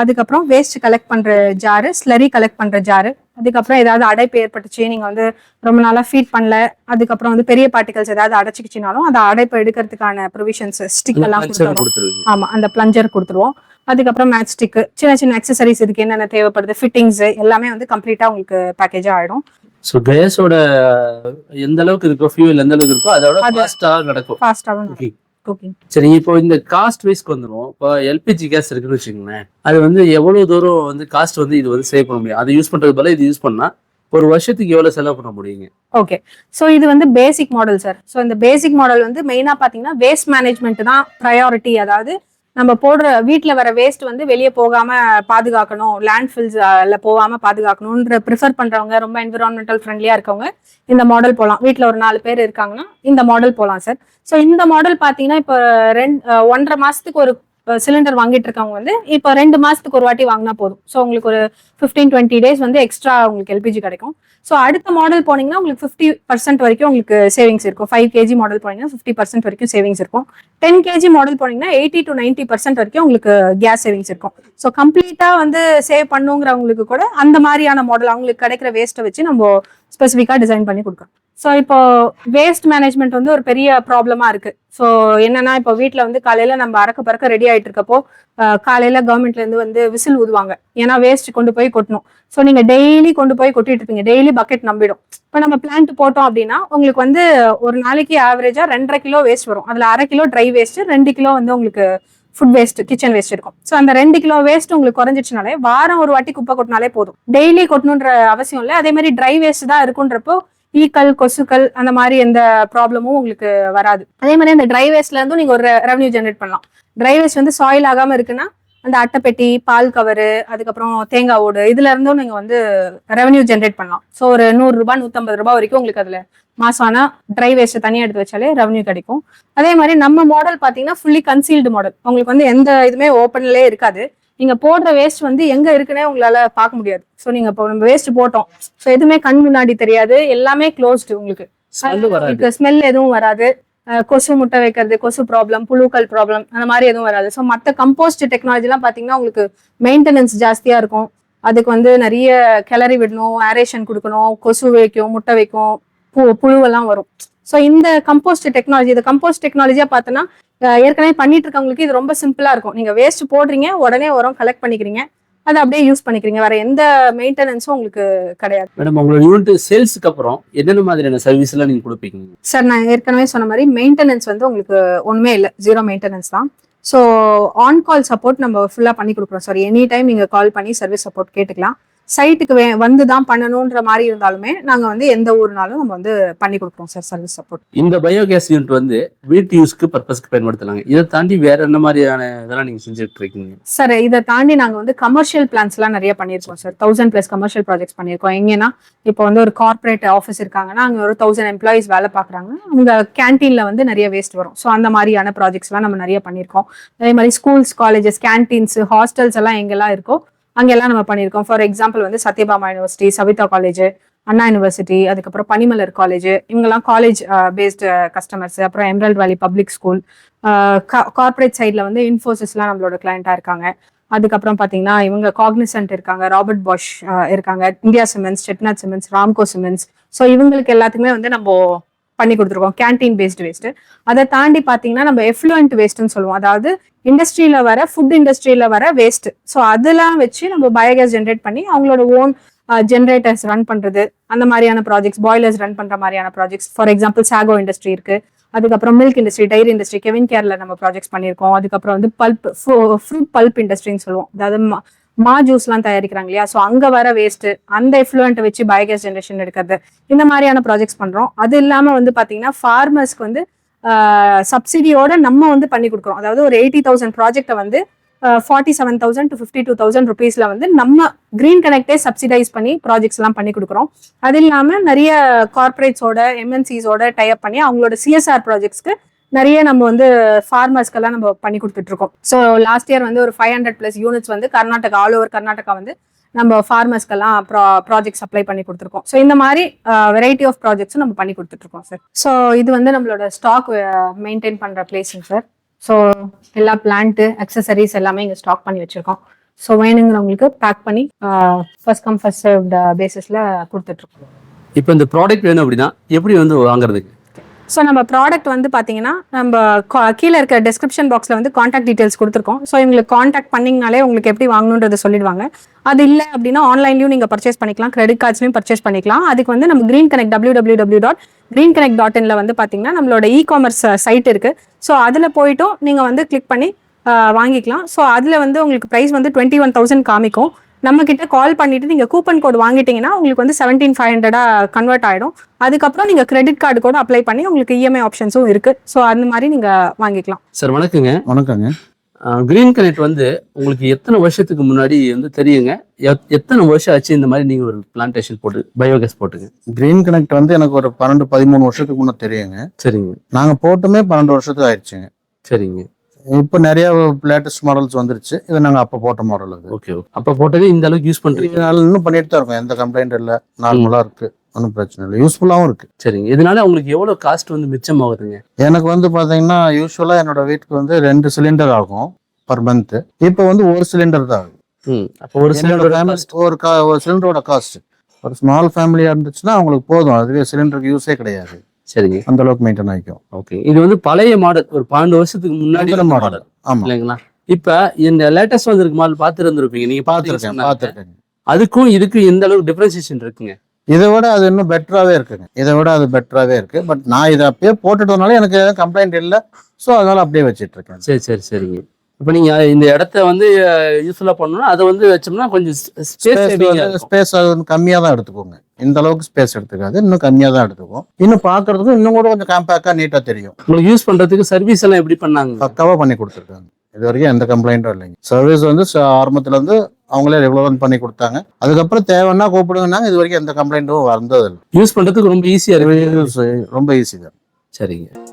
S1: அதுக்கப்புறம் வேஸ்ட் கலெக்ட் பண்ற ஜாரு ஸ்லரி கலெக்ட் பண்ற ஜாரு அதுக்கப்புறம் ஏதாவது அடைப்பு ஏற்பட்டுச்சு நீங்க வந்து ரொம்ப நாளா ஃபீட் பண்ணல அதுக்கப்புறம் வந்து பெரிய பார்ட்டிகல்ஸ் ஏதாவது அடைச்சிக்கிச்சினாலும் அந்த அடைப்பு எடுக்கிறதுக்கான ப்ரொவிஷன்ஸ் ஸ்டிக் எல்லாம் கொடுத்துருவோம் ஆமா அந்த பிளஞ்சர் கொடுத்துருவோம். அதுக்கப்புறம் மேட்ச் ஸ்டிக் சின்ன சின்ன அக்சசரிஸ் இதுக்கு என்னென்ன தேவைப்படுது ஃபிட்டிங்ஸ் எல்லாமே வந்து கம்ப்ளீட்டா உங்களுக்கு பேக்கேஜா ஆயிடும்.
S3: ஸோ கேஸோட எந்த அளவுக்கு இருக்கோ ஃபியூல் எந்த அளவுக்கு இருக்கோ அதோட
S1: அது-
S3: ஃபாஸ்டா நடக்கும்.
S1: குக்கிங்
S3: சரி இப்போ இந்த காஸ்ட் வைஸ்க்கு வந்துடும் இப்போ எல்பிஜி கேஸ் இருக்குன்னு வச்சுக்கோங்களேன். அது வந்து எவ்வளவு தூரம் வந்து காஸ்ட் வந்து இது வந்து சேவ் பண்ண முடியும்? அதை யூஸ் பண்றது போல இது யூஸ் பண்ணா ஒரு வருஷத்துக்கு எவ்வளவு செலவு பண்ண முடியுங்க?
S1: ஓகே ஸோ இது வந்து பேசிக் மாடல் சார் ஸோ இந்த பேசிக் மாடல் வந்து மெயினாக பார்த்தீங்கன்னா வேஸ்ட் மேனேஜ்மெண்ட் தான் ப்ரையாரிட்டி அதாவது நம்ம போடுற வீட்டில் வர வேஸ்ட் வந்து வெளியே போகாம பாதுகாக்கணும். லேண்ட்ஃபில்ஸில் போகாமல் பாதுகாக்கணுன்ற ப்ரிஃபர் பண்றவங்க ரொம்ப என்விரான்மெண்டல் ஃப்ரெண்ட்லியாக இருக்கவங்க இந்த மாடல் போகலாம் வீட்டில் ஒரு நாலு பேர் இருக்காங்கன்னா இந்த மாடல் போகலாம் சார் ஸோ இந்த மாடல் பார்த்தீங்கன்னா இப்போ ரெண்டு ஒன்றரை மாசத்துக்கு ஒரு சிலிண்டர் வாங்கிட்டு இருக்கவங்க வந்து இப்போ ரெண்டு மாசத்துக்கு ஒரு வாட்டி வாங்கினா போதும். ஸோ உங்களுக்கு ஒரு ஃபிஃப்டீன் டுவெண்ட்டி டேஸ் வந்து எக்ஸ்ட்ரா உங்களுக்கு எல்பிஜி கிடைக்கும். ஸோ அடுத்த மாடல் போனீங்கன்னா உங்களுக்கு ஃபிஃப்டி பர்சன்ட் வரைக்கும் உங்களுக்கு சேவிங்ஸ் இருக்கும். ஃபைவ் கேஜி மாடல் போனீங்கன்னா ஃபிஃப்டி பர்சன்ட் வரைக்கும் சேவிங்ஸ் இருக்கும். டென் கேஜி மாடல் போனீங்கன்னா எயிட்டி டு நைன்டி பர்சன்ட் வரைக்கும் உங்களுக்கு கேஸ் சேவிங்ஸ் இருக்கும். ஸோ கம்ப்ளீட்டாக வந்து சேவ் பண்ணுங்கிறவங்களுக்கு கூட அந்த மாதிரியான மாடல் அவங்களுக்கு கிடைக்கிற வேஸ்ட்டை வச்சு நம்ம ஸ்பெசிஃபிக்காக டிசைன் பண்ணி கொடுக்குறோம் ஸோ இப்போ வேஸ்ட் மேனேஜ்மெண்ட் வந்து ஒரு பெரிய ப்ராப்ளமா இருக்கு. ஸோ என்னன்னா இப்போ வீட்டில் வந்து காலையில் நம்ம அறக்க பறக்க ரெடி ஆயிட்டு இருக்கப்போ காலையில் கவர்மெண்ட்லேருந்து வந்து விசில் ஊதுவாங்க. ஏன்னா வேஸ்ட் கொண்டு போய் கொட்டணும். ஸோ நீங்கள் டெய்லி கொண்டு போய் கொட்டிட்டு இருப்பீங்க. டெய்லி பக்கெட் நம்பிடும். இப்போ நம்ம பிளான்ட் போட்டோம் அப்படின்னா உங்களுக்கு வந்து ஒரு நாளைக்கு ஆவரேஜாக ரெண்டரை கிலோ வேஸ்ட் வரும். அதில் அரை கிலோ ட்ரை வேஸ்ட்டு ரெண்டு கிலோ வந்து உங்களுக்கு ஃபுட் வேஸ்ட் கிச்சன் வேஸ்ட் இருக்கும். ஸோ அந்த ரெண்டு கிலோ வேஸ்ட் உங்களுக்கு குறைஞ்சிச்சுனாலே வாரம் ஒரு வாட்டி குப்பை கொட்டினாலே போதும். டெய்லி கொட்டணுன்ற அவசியம் இல்லை. அதே மாதிரி ட்ரை வேஸ்ட் தான் இருக்குன்றப்போ ஈக்கள் கொசுக்கள் அந்த மாதிரி எந்த ப்ராப்ளமும் உங்களுக்கு வராது. அதே மாதிரி அந்த ட்ரை வேஸ்ட்ல இருந்தும் நீங்க ஒரு ரெவன்யூ ஜென்ரேட் பண்ணலாம். ட்ரை வேஸ்ட் வந்து சாயில் ஆகாம இருக்குன்னா அந்த அட்டைப்பெட்டி பால் கவரு அதுக்கப்புறம் தேங்காய் ஓடு இதுல இருந்தும் நீங்க வந்து ரெவன்யூ ஜென்ரேட் பண்ணலாம். ஸோ ஒரு நூறு ரூபாய் நூத்தம்பது ரூபாய் வரைக்கும் உங்களுக்கு அதுல மாசம் ஆனா ட்ரை வேஸ்ட் தனியா எடுத்து வச்சாலே ரெவன்யூ கிடைக்கும். அதே மாதிரி நம்ம மாடல் பாத்தீங்கன்னா ஃபுல்லி கன்சீல்டு மாடல் உங்களுக்கு வந்து எந்த இதுவுமே ஓப்பன்லயே இருக்காது. நீங்க போடுற வேஸ்ட் வந்து எங்க இருக்குன்னே உங்களால பார்க்க முடியாது. ஸோ நீங்க இப்போ நம்ம வேஸ்ட் போட்டோம். ஸோ எதுவுமே கண் முன்னாடி தெரியாது. எல்லாமே க்ளோஸ்டு உங்களுக்கு. ஸ்மெல் எதுவும் வராது. கொசு முட்டை வைக்கிறது கொசு ப்ராப்ளம் புழுக்கள் ப்ராப்ளம் அந்த மாதிரி எதுவும் வராது. ஸோ மற்ற கம்போஸ்ட் டெக்னாலஜிலாம் பார்த்தீங்கன்னா உங்களுக்கு மெயின்டெனன்ஸ் ஜாஸ்தியா இருக்கும். அதுக்கு வந்து நிறைய கிளறி விடணும் ஏரேஷன் கொடுக்கணும் கொசு வைக்கும் முட்டை வைக்கும் பு புழுவெல்லாம் வரும். ஸோ இந்த கம்போஸ்ட் டெக்னாலஜி இந்த கம்போஸ்ட் டெக்னாலஜியா பார்த்தோன்னா ஏற்கனவே பண்ணிட்டு இருக்கவங்களுக்கு இது ரொம்ப சிம்பிளா இருக்கும். நீங்க வேஸ்ட் போடுறீங்க உடனே உரம் கலெக்ட் பண்ணிக்கிறீங்க. அதை அப்படியே யூஸ் பண்ணிக்கிறீங்க. வேற எந்த மெயின்டெனன்ஸும் உங்களுக்கு கிடையாது.
S3: மேடம் உங்களோட யூனிட் சேல்ஸுக்கு அப்புறம் என்னென்ன மாதிரியான சர்வீஸ் எல்லாம் நீங்க கொடுப்பீங்க?
S1: சார் நான் ஏற்கனவே சொன்ன மாதிரி மெயின்டெனன்ஸ் வந்து உங்களுக்கு ஒன்றுமே இல்லை. ஜீரோ மெயின்டெனன்ஸ் தான். ஸோ ஆன் கால் சப்போர்ட் நம்ம ஃபுல்லாக பண்ணி கொடுக்குறோம். சார் எனி டைம் நீங்கள் கால் பண்ணி சர்வீஸ் சப்போர்ட் கேட்டுக்கலாம். சைட்டுக்கு வே வந்து தான் பண்ணணுன்ற மாதிரி இருந்தாலுமே நாங்கள் வந்து எந்த ஊர்னாலும் நம்ம வந்து பண்ணி கொடுக்குறோம் சார் சர்வீஸ் சப்போர்ட்
S3: இந்த பயோகேஸ் யூனிட் வந்து வீட்டு யூஸ்க்கு பர்பஸ்க்கு பயன்படுத்தலாங்க. இதை தாண்டி வேற என்ன மாதிரியான இதெல்லாம் நீங்க செஞ்சுட்டு இருக்கீங்க
S1: சார் இதை தாண்டி நாங்கள் வந்து கமர்ஷியல் பிளான்ஸ்லாம் நிறைய பண்ணியிருக்கோம் sir. Thousand plus commercial projects பண்ணியிருக்கோம். எங்கன்னா இப்போ வந்து ஒரு கார்ப்பரேட் ஆஃபீஸ் இருக்காங்கன்னா அங்கே ஒரு தௌசண்ட் எம்ப்ளாயிஸ் வேலை பார்க்குறாங்க அவங்க கேன்டீனில் வந்து நிறைய வேஸ்ட் வரும். ஸோ அந்த மாதிரியான ப்ராஜெக்ட்ஸ்லாம் நம்ம நிறைய பண்ணியிருக்கோம். அதே மாதிரி ஸ்கூல்ஸ் காலேஜஸ் கேன்டீன்ஸ் ஹாஸ்டல்ஸ் எல்லாம் எங்கெல்லாம் இருக்கோ அங்கெல்லாம் நம்ம பண்ணியிருக்கோம். ஃபார் எக்ஸாம்பிள் வந்து Sathyabama university Saveetha college Anna university அதுக்கப்புறம் பனிமலர் காலேஜ் இவங்கெல்லாம் காலேஜ் பேஸ்டு கஸ்டமர்ஸ் அப்புறம் எம்ரல்ட் வேலி பப்ளிக் ஸ்கூல் கார்ப்பரேட் சைடில் வந்து இன்ஃபோசிஸ்லாம் நம்மளோட கிளைண்ட்டாக இருக்காங்க. அதுக்கப்புறம் பார்த்தீங்கன்னா இவங்க காக்னிசன்ட் இருக்காங்க ராபர்ட் பாஷ் இருக்காங்க India Cements Chettinad cements Ramco cements so இவங்களுக்கு எல்லாத்துக்குமே வந்து நம்ம பண்ணி கொடுத்துருக்கோம். கேன்டீன் பேஸ்டு வேஸ்ட் அதை தாண்டி பார்த்தீங்கன்னா நம்ம எஃப்ளூயன்ட் வேஸ்ட்னு சொல்லுவோம். அதாவது இண்டஸ்ட்ரியில வர ஃபுட் இண்டஸ்ட்ரியில வர வேஸ்ட் ஸோ அதெல்லாம் வச்சு நம்ம பயோகேஸ் ஜென்ரேட் பண்ணி அவங்களோட ஓன் ஜென்ரேட்டர்ஸ் ரன் பண்றது. அந்த மாதிரியான ப்ராஜெக்ட்ஸ் பாய்லர்ஸ் ரன் பண்ற மாதிரியான projects for example sago industry இருக்கு. அதுக்கப்புறம் மில்க் இண்டஸ்ட்ரி டைரி இண்டஸ்ட்ரி கெவின் கேர்ல நம்ம ப்ராஜெக்ட்ஸ் பண்ணியிருக்கோம். அதுக்கப்புறம் வந்து பல்ப் ஃப்ரூட் பல்ப் இண்டஸ்ட்ரின்னு சொல்லுவோம். அதாவது மா- ஜூஸ்லாம் தயாரிக்கிறாங்க இல்லையா? ஸோ அங்க வர வேஸ்ட் அந்த எஃப்ளூயன்ட்டை வச்சு பயோகேஸ் ஜென்ரேஷன் எடுக்கிறது இந்த மாதிரியான ப்ராஜெக்ட்ஸ் பண்றோம். அது இல்லாம வந்து பாத்தீங்கன்னா ஃபார்மர்ஸ்க்கு வந்து சப்சிடியோட நம்ம வந்து பண்ணி கொடுக்குறோம். அதாவது ஒரு எயிட்டி தௌசண்ட் ப்ராஜெக்ட்டை வந்து forty seven thousand to fifty two thousand ருபீஸில் வந்து நம்ம க்ரீன் கனெக்டே சப்சிடைஸ் பண்ணி ப்ராஜெக்ட்ஸ் எல்லாம் பண்ணி கொடுக்குறோம். அது இல்லாமல் நிறைய கார்பரேட்ஸோட எம்என்சிஸோட டைப் பண்ணி அவங்களோட சிஎஸ்ஆர் ப்ராஜெக்ட்ஸ்க்கு நிறைய நம்ம வந்து ஃபார்மர்ஸ்க்கெல்லாம் நம்ம பண்ணி கொடுத்துட்டு இருக்கோம் ஸோ லாஸ்ட் இயர் வந்து ஒரு ஃபைவ் ஹண்ட்ரட் ப்ளஸ் யூனிட்ஸ் வந்து கர்நாடகா ஆல் ஓவர் கர்நாடகா வந்து நம்ம ஃபார்மர்ஸ்க்கெல்லாம் ப்ரா ப்ராஜெக்ட் சப்ளை பண்ணி கொடுத்துருக்கோம். ஸோ இந்த மாதிரி வெரைட்டி ஆஃப் ப்ராஜெக்ட்ஸும் நம்ம பண்ணி கொடுத்துட்ருக்கோம் சார் ஸோ இது வந்து நம்மளோட ஸ்டாக் மெயின்டைன் பண்ணுற பிளேஸுங்க சார் ஸோ எல்லா பிளான்ட்டு அக்சசரிஸ் எல்லாமே இங்கே ஸ்டாக் பண்ணி வச்சுருக்கோம். ஸோ வேணுங்கிறவங்களுக்கு பேக் பண்ணி ஃபர்ஸ்ட் கம் ஃபர்ஸ்ட் பேசிஸில் கொடுத்துட்ருக்கோம்.
S3: இப்போ இந்த ப்ராடக்ட் வேணும் அப்படின்னா எப்படி வந்து வாங்குறதுக்கு
S1: ஸோ நம்ம ப்ராடக்ட் வந்து பார்த்தீங்கன்னா நம்ம கா- கீழே இருக்க டிஸ்கிரிப்ஷன் பாக்ஸில் வந்து காண்டாக்ட் டீடைல்ஸ் கொடுத்துருக்கோம். ஸோ இவங்களுக்கு காண்டாக்ட் பண்ணிங்கனாலே உங்களுக்கு எப்படி வாங்கணுன்றதை சொல்லிடுவாங்க. அது இல்லை அப்படின்னா ஆன்லைன்லையும் நீங்கள் பர்ச்சேஸ் பண்ணிக்கலாம். கிரெடிட் கார்ட்ஸ்லையும் பர்ச்சேஸ் பண்ணிக்கலாம். அதுக்கு வந்து நம்ம green connect W W W dot green connect dot இனில் வந்து பார்த்தீங்கன்னா நம்மளோட இ காமர்ஸ் சைட் இருக்குது ஸோ அதில் போயிட்டும் நீங்கள் வந்து கிளிக் பண்ணி வாங்கிக்கலாம். ஸோ அதில் வந்து உங்களுக்கு ப்ரைஸ் வந்து டுவெண்ட்டி ஒன் தௌசண்ட் காமிக்கும். நம்ம கிட்ட கால் பண்ணிட்டு நீங்க கூப்பன் கோட் வாங்கிட்டீங்கன்னா உங்களுக்கு வந்து செவன்டீன் ஃபைவ் ஹண்ட்ரடா கன்வெர்ட் ஆயிடும். அதுக்கப்புறம் நீங்க கிரெடிட் கார்டு கூட அப்ளை பண்ணி உங்களுக்கு E இஎம்ஐ ஆப்ஷன்ஸும் இருக்கு. ஸோ அந்த மாதிரி நீங்க வாங்கிக்கலாம்.
S3: சார் வணக்கங்க.
S2: வணக்கங்க.
S3: கிரீன் கனெக்ட் வந்து உங்களுக்கு எத்தனை வருஷத்துக்கு முன்னாடி வந்து தெரியுங்க? எத்- எத்தனை வருஷம் ஆச்சு இந்த மாதிரி நீங்க ஒரு பிளான்டேஷன் போட்டு பயோகேஸ் போட்டுங்க?
S2: கிரீன் கனெக்ட் வந்து எனக்கு ஒரு பன்னெண்டு பதிமூணு வருஷத்துக்கு முன்னே தெரியுங்க.
S3: சரிங்க.
S2: நாங்க போட்டுமே பன்னெண்டு வருஷத்துக்கு ஆயிடுச்சுங்க.
S3: சரிங்க.
S2: இப்போ நிறைய லேட்டஸ்ட் மாடல்ஸ் வந்துருச்சு. இது நாங்க அப்போ போட்ட மாடல் அது.
S3: ஓகே அப்ப போட்டதே இந்த அளவுக்கு யூஸ்
S2: இதனால இன்னும் பண்ணிட்டு தான் இருக்கோம். எந்த கம்ப்ளைண்ட் இல்லை. நார்மலா இருக்கு. ஒன்றும் பிரச்சனை இல்லை. யூஸ்ஃபுல்லாகவும் இருக்கு.
S3: சரிங்க. இதனால உங்களுக்கு எவ்வளவு காஸ்ட் வந்து மிச்சம் ஆகுதுங்க
S2: எனக்கு வந்து பாத்தீங்கன்னா யூஸ்வலா என்னோட வீட்டுக்கு வந்து ரெண்டு சிலிண்டர் ஆகும் பர் மந்த் இப்போ வந்து ஒரு சிலிண்டர் தான் ஆகுது
S3: அப்போ ஒரு சிலிண்டர்
S2: ஒரு கா ஒரு சிலிண்டரோட காஸ்ட் ஒரு ஸ்மால் ஃபேமிலியா இருந்துச்சுன்னா அவங்களுக்கு போதும். அதுவே சிலிண்டருக்கு யூஸே கிடையாது.
S3: சரிங்க.
S2: அந்த அளவுக்கு மெயின்டைன் ஆகிக்கும்.
S3: ஓகே இது வந்து பழைய மாடல் ஒரு பன்னெண்டு வருஷத்துக்கு முன்னாடி. மாடல்
S2: ஆமா.
S3: இல்லைங்களா? இப்ப இந்த லேட்டஸ்ட் வந்திருக்க மாடல் பார்த்து இருந்திருப்பீங்க நீங்க
S2: பார்த்துருக்கேன் பார்த்துருக்கேன்.
S3: அதுக்கும் இதுக்கும் எந்த அளவுக்கு டிஃபரன்சியேஷன் இருக்குங்க?
S2: இதை விட அது இன்னும் பெட்டராகவே இருக்குங்க. இதை விட அது பெட்டராகவே இருக்கு. பட் நான் இதை அப்பயே போட்டுட்டதுனால எனக்கு எதுவும் கம்ப்ளைண்ட் இல்லை. ஸோ அதனால அப்படியே வச்சிட்டு இருக்கேன்
S3: சரி சரி சரிங்க. இப்போ நீங்க இந்த இடத்த வந்து யூஸ்ஃபுல்லா பண்ணணும்னா அதை வந்து வச்சோம்னா கொஞ்சம் ஸ்பேஸ்
S2: ஸ்பேஸ் கம்மியாக தான் எடுத்துக்கோங்க. இந்த அளவுக்கு ஸ்பேஸ் எடுத்துக்காது. இன்னும் கம்மியாக தான் எடுத்துக்கும். இன்னும் பார்க்கறதுக்கும் இன்னும் கூட கொஞ்சம் காம்பேக்டாக நீட்டாக தெரியும்.
S3: உங்களுக்கு யூஸ் பண்றதுக்கு சர்வீஸ் எல்லாம் எப்படி பண்ணாங்க?
S2: பக்காவாக பண்ணி கொடுத்துருக்காங்க. இது வரைக்கும் எந்த கம்ப்ளைண்ட்டும் இல்லைங்க. சர்வீஸ் வந்து ஆரம்பத்துல இருந்து அவங்களே ரெகுலர் பண்ணி கொடுத்தாங்க. அதுக்கப்புறம் தேவைன்னா கூப்பிடுங்கன்னாங்க. இது வரைக்கும் எந்த கம்ப்ளைண்ட்டும் வந்தது இல்லை
S3: யூஸ் பண்றதுக்கு ரொம்ப ஈஸியா இருக்கு.
S2: ரொம்ப ஈஸி தான்.
S3: சரிங்க.